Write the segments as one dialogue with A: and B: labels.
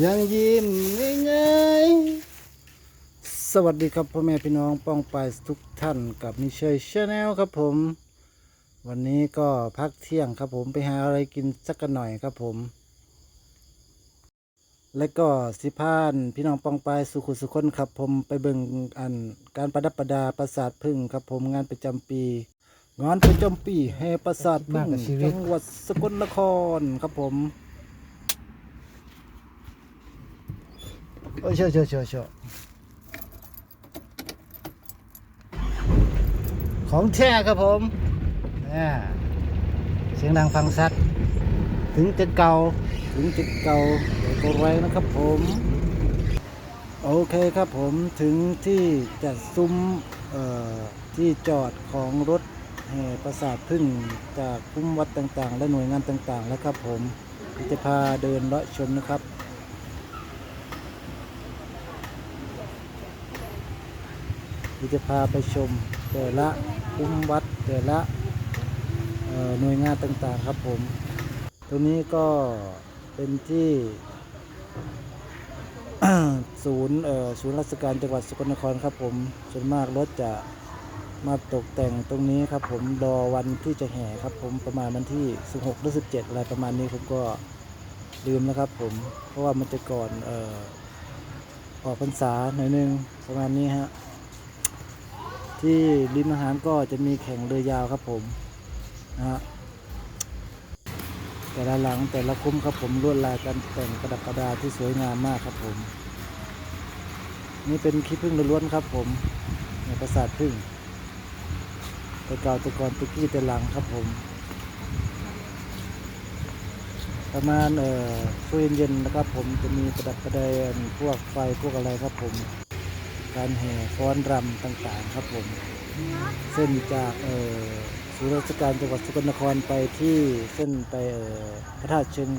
A: ยังยิ้มง่ายๆสวัสดีครับพ่อแม่พี่น้องป้องไปายทุกท่านกับมิเชยชาแนลครับผม วันนี้ก็พักเที่ยงครับผมไปหาอะไรกินสักกันหน่อยครับผม และก็สิพานพี่น้องป้องไปายสุขุสุคนครับผมไปเบิ่งอันการประดับประดาปราสาทพึ่งครับผมงานประจำปี งานประจำปีแห่ปราสาทพึ่งจังหวัดสกลนครครับผม โอ้ยเชื่อเชื่อเชื่อเชื่อของแท้ครับผมเนี่ยเสียงดังฟังชัด ถึงจะเก่า ถึงจะเก่าต่ก็แรงนะครับผม โอเคครับผมถึงที่จัดซุ้มเอ่อที่จอดของรถแห่ประสาทพึ่งจากคุ้มวัดต่างๆ และหน่วยงานต่างๆ แล้วครับผมจะพาเดินเลาะชมนะครับ ที่จะพาไปชมแต่ละคุ้มวัดแต่ละหน่วยงานต่างๆครับผม ตรงนี้ก็เป็นที่ศูนย์ศูนย์ราชการจังหวัดสกลนครครับผมส่วนมากรถจะมาตกแต่งตรงนี้ครับผมรอวันที่จะแห่ครับผมประมาณวันที่ 16หรือ17 อะไรประมาณนี้ผมก็ลืมแล้วครับผม เพราะว่ามันจะก่อนออออกพรรษาหน่อยนึงประมาณนี้ฮะ ที่ริมอาหารก็จะมีแข่งเรือยาวครับผมนะฮะแต่ละหลังแต่ละคุ้มครับผมลวดลายการแต่งประดับประดาที่สวยงามมากครับผม นี่เป็นขี้ผึ้งล้วนครับผมในปราสาทผึ้งแต่เก่าแต่ก่อนตุกี้แต่หลังครับผม ประมาณเอ่อช่วงเย็นๆนะครับผมจะมีประดับประดาพวกไฟพวกอะไรครับผม การแห่ฟ้อนรำต่างๆครับผมเส้นจากเอ่อศูนย์ราชการจังหวัดสกลนครไปที่เส้นไปเอ่อพระธาตุเชิง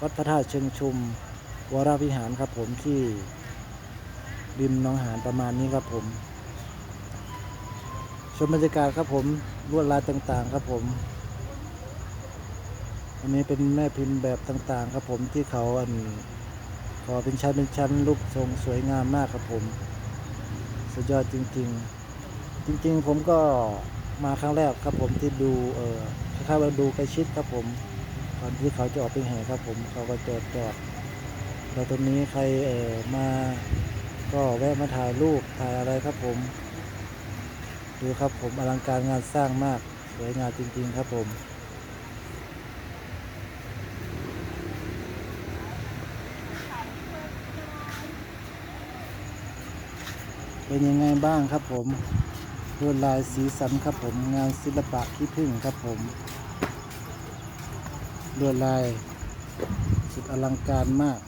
A: วัดพระธาตุเชิงชุมวรวิหารครับผมที่ริมหน้องหานประมาณนี้ครับผม ชมบรรยากาศครับผมลวดลายต่างๆครับผม อันนี้เป็นแม่พิมพ์แบบต่างๆ ครับผมที่เขาอันขอเป็นชั้นเป็นชั้นรูปทรงสวยงามมากครับผม สุดยอดจริง ๆ จริง ๆ ผมก็มาครั้งแรกครับผมที่ดูเออคล้ายๆว่าดูใกล้ชิดครับผมก่อนที่เขาจะออกไปแห่ครับผมเขาก็จอดจอดแล้วตรงนี้ใครเออมาก็แวะมาถ่ายรูปถ่ายอะไรครับผม ดูครับผมอลังการงานสร้างมากสวยงามจริง ๆ ครับผม เป็นยังไงบ้างครับผมลวดลายสีสันครับผม งานศิลปะขี้ผึ้งครับผมลวดลายสุดอลังการมาก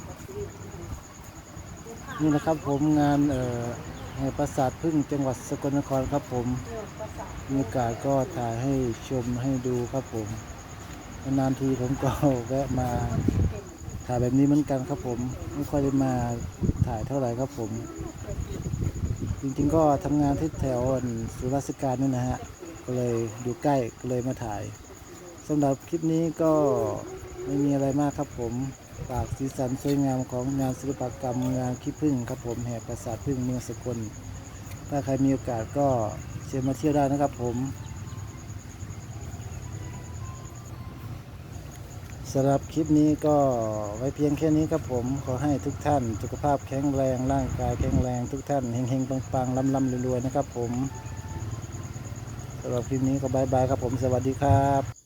A: นี่นะครับผมงานเอ่อแห่ปราสาทพึ่งจังหวัดสกลนครครับผมมีโอกาสก็ถ่ายให้ชมให้ดูครับผมนานทีผมก็แวะมาถ่ายแบบนี้เหมือนกันครับผม ไม่ค่อยได้มาถ่ายเท่าไหร่ครับผม จริงๆก็ทำงานที่แถวอันศูนย์ราชการนี่นะฮะ ก็เลยอยู่ใกล้ก็เลยมาถ่ายสำหรับคลิปนี้ก็ไม่มีอะไรมากครับผมฝากสีสันสวยงามของงานศิลปกรรมงานขี้ผึ้งครับผมแห่ปราสาทผึ้งเมืองสกลถ้าใครมีโอกาสก็เชิญมาเที่ยวได้นะครับผม สำหรับคลิปนี้ก็ไว้เพียงแค่นี้ครับผม ขอให้ทุกท่าน สุขภาพแข็งแรง ร่างกายแข็งแรง ทุกท่านเฮงๆปังๆลำๆรวยๆนะครับผมสำหรับคลิปนี้ก็บายบายครับผม สวัสดีครับ